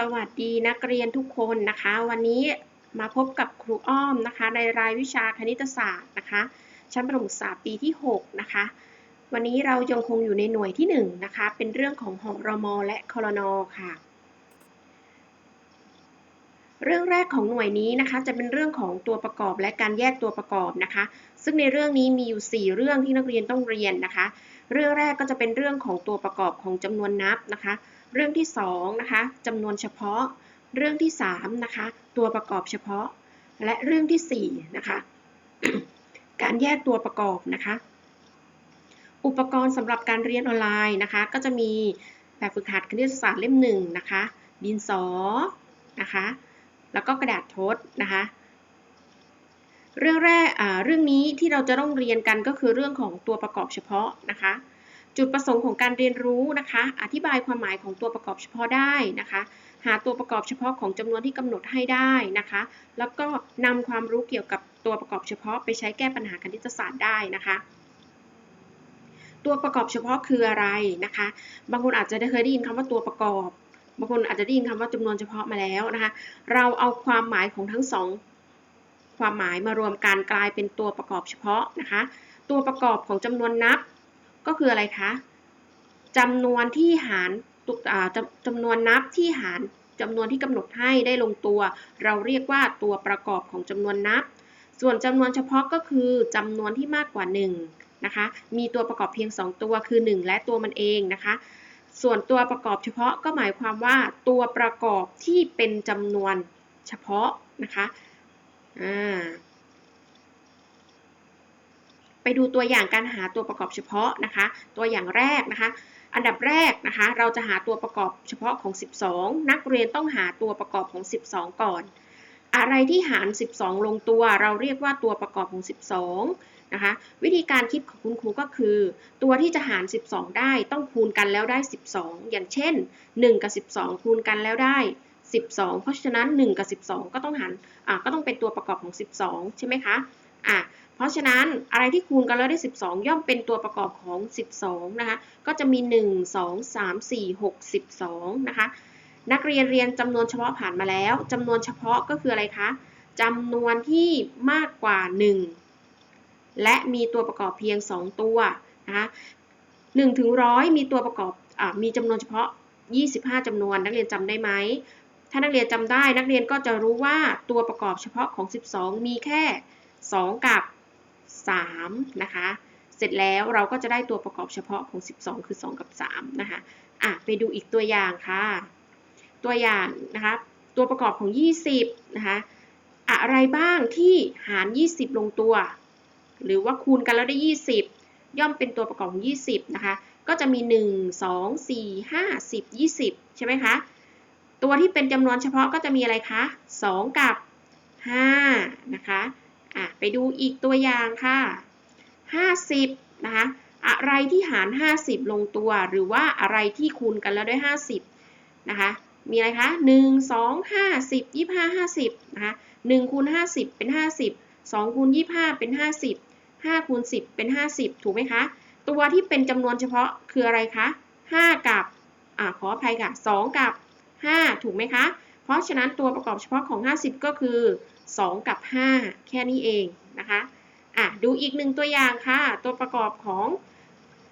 สวัสดีนักเรียนทุกคนนะคะ วันนี้มาพบกับครูอ้อมนะคะ ในรายวิชาคณิตศาสตร์นะคะ ชั้นประถมศึกษาปีที่ 6 นะคะ วันนี้เรายังคงอยู่ในหน่วยที่ 1 นะคะ เป็นเรื่องของหอรมและคลนค่ะ เรื่องแรกของหน่วยนี้นะคะจะเป็นเรื่องของตัวประกอบและการแยกตัวประกอบนะคะ ซึ่งในเรื่องนี้มีอยู่ 4 เรื่องที่นักเรียนต้องเรียนนะคะ เรื่องแรกก็จะเป็นเรื่องของตัวประกอบของจำนวนนับนะคะ เรื่องที่2นะคะจำนวนเฉพาะ เรื่องที่3นะคะตัวประกอบเฉพาะ และเรื่องที่4นะคะการแยกตัวประกอบนะคะ อุปกรณ์สำหรับการเรียนออนไลน์นะคะ ก็จะมีแบบฝึกหัดคณิตศาสตร์เล่มหนึ่งนะคะดินสอนะคะแล้วก็กระดาษทดนะคะเรื่องแรกเรื่องนี้ที่เราจะต้องเรียนกันก็คือเรื่องของตัวประกอบเฉพาะนะคะ จุดประสงค์ของการเรียนรู้นะคะ อธิบายความหมายของตัวประกอบเฉพาะได้นะคะ หาตัวประกอบเฉพาะของจำนวนที่กำหนดให้ได้นะคะ แล้วก็นำความรู้เกี่ยวกับตัวประกอบเฉพาะไปใช้แก้ปัญหาคณิตศาสตร์ได้นะคะตัวประกอบเฉพาะคืออะไรนะคะ บางคนอาจจะได้เคยได้ยินคำว่าตัวประกอบ บางคนอาจจะได้ยินคำว่าจำนวนเฉพาะมาแล้วนะคะ เราเอาความหมายของทั้งสองความหมายมารวมกันกลายเป็นตัวประกอบเฉพาะนะคะ ตัวประกอบของจำนวนนับ ก็คืออะไรคะจำนวนที่หารจำนวนนับที่หารจำนวนที่กำหนดให้ได้ลงตัว เราเรียกว่าตัวประกอบของจำนวนนับ ส่วนจำนวนเฉพาะก็คือจำนวนที่มากกว่า 1 นะคะ มีตัวประกอบเพียง 2 ตัวคือ 1 และตัวมันเองนะคะ ส่วนตัวประกอบเฉพาะก็หมายความว่าตัวประกอบที่เป็นจำนวนเฉพาะนะคะ ไปดูตัวอย่างการหาตัวประกอบเฉพาะนะคะ ตัวอย่างแรกนะคะ อันดับแรกนะคะ เราจะหาตัวประกอบเฉพาะของ 12 นักเรียนต้องหาตัวประกอบของ 12 ก่อน อะไรที่หาร 12 ลงตัว เราเรียกว่าตัวประกอบของ 12นะคะ วิธีการคิดของคุณครูก็คือ ตัวที่จะหาร 12 ได้ต้องคูณกันแล้วได้ 12 อย่างเช่น 1 กับ 12 คูณกันแล้วได้12 เพราะฉะนั้น 1 กับ 12 ก็ต้องหารก็ต้องเป็นตัวประกอบของ 12 ใช่ไหมคะ อะเพราะฉะนั้นอะไรที่คูณกันแล้วได้ 12 ย่อมเป็นตัวประกอบของ 12 นะคะ ก็จะมี 1 2 3 4 6 12 นะคะ นักเรียนเรียนจำนวนเฉพาะผ่านมาแล้วจำนวนเฉพาะก็คืออะไรคะจำนวนที่มากกว่า 1 และมีตัวประกอบเพียง 2 ตัวนะคะ1ถึงร้อยมีตัวประกอบอมีจำนวนเฉพาะ 25จำนวน นักเรียนจำได้ไหม ถ้านักเรียนจำได้ นักเรียนก็จะรู้ว่าตัวประกอบเฉพาะของ 12 มีแค่ 2 กับ 3 นะคะ เสร็จแล้วเราก็จะได้ตัวประกอบเฉพาะของ 12 คือ 2 กับ 3 นะคะอะไปดูอีกตัวอย่างค่ะ ตัวอย่างนะคะ ตัวประกอบของ 20 นะคะ อะไรบ้างที่หาร 20 ลงตัว หรือว่าคูณกันแล้วได้ 20 ย่อมเป็นตัวประกอบของ 20 นะคะ ก็จะมี 1 2 4 5 10 20 ใช่ไหมคะ ตัวที่เป็นจำนวนเฉพาะก็จะมีอะไรคะ 2 กับ 5 นะคะ อะไปดูอีกตัวอย่างค่ะ 50 นะคะ อะไรที่หาร 50 ลงตัว หรือว่าอะไรที่คูณกันแล้วด้วย 50 นะคะ มีอะไรคะ 1 2 50 25 50 นะคะ1คูณ50 เป็น 50 2คูณ25 เป็น 50 5คูณ10 เป็น 50 ถูกไหมคะ ตัวที่เป็นจำนวนเฉพาะคืออะไรคะ 5 กับอ่าขออภัยค่ะ 2 กับ 5 ถูกไหมคะ เพราะฉะนั้นตัวประกอบเฉพาะของ 50 ก็คือ 2 กับ 5 แค่นี้เองนะคะอะดูอีกหนึ่งตัวอย่างค่ะ ตัวประกอบของ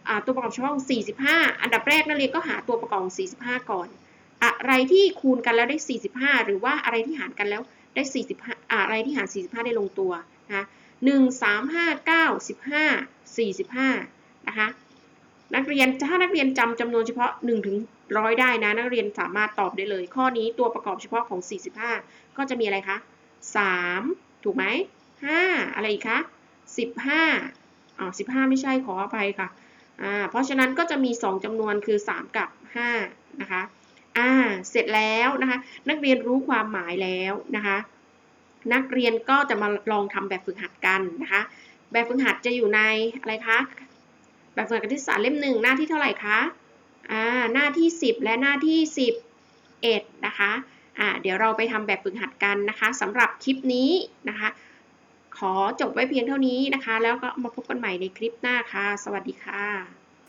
อตัวประกอบเฉพาะของ 45 อันดับแรกนักเรียนก็หาตัวประกอบ 45 ก่อน อะไรที่คูณกันแล้วได้ 45 หรือว่าอะไรที่หารกันแล้วได้ 45 อะไรที่หาร 45 ได้ลงตัวนะ1 3 5 9 15 45 นะคะ นักเรียนถ้านักเรียนจำจำนวนเฉพาะ 1 ถึงร้อยได้นะ นักเรียนสามารถตอบได้เลย ข้อนี้ตัวประกอบเฉพาะของ 45 ก็จะมีอะไรคะ 3 ถูกไหม5อะไรอีกคะ 15อ๋อ15 ไม่ใช่ขออภัยค่ะอ่าเพราะฉะนั้นก็จะมี 2จำนวนคือ 3 กับ 5 นะคะอ่าเสร็จแล้วนะคะ นักเรียนรู้ความหมายแล้วนะคะ นักเรียนก็จะมาลองทำแบบฝึกหัดกันนะคะ แบบฝึกหัดจะอยู่ในอะไรคะแบบฝึกหัดคณิตศาสตร์เล่มหนึ่งหน้าที่เท่าไหร่คะอ่าหน้าที่ 10 และหน้าที่ 11 นะคะ อ่าเดี๋ยวเราไปทำแบบฝึกหัดกันนะคะสำหรับคลิปนี้นะคะ ขอจบไว้เพียงเท่านี้นะคะ แล้วก็มาพบกันใหม่ในคลิปหน้าค่ะ สวัสดีค่ะ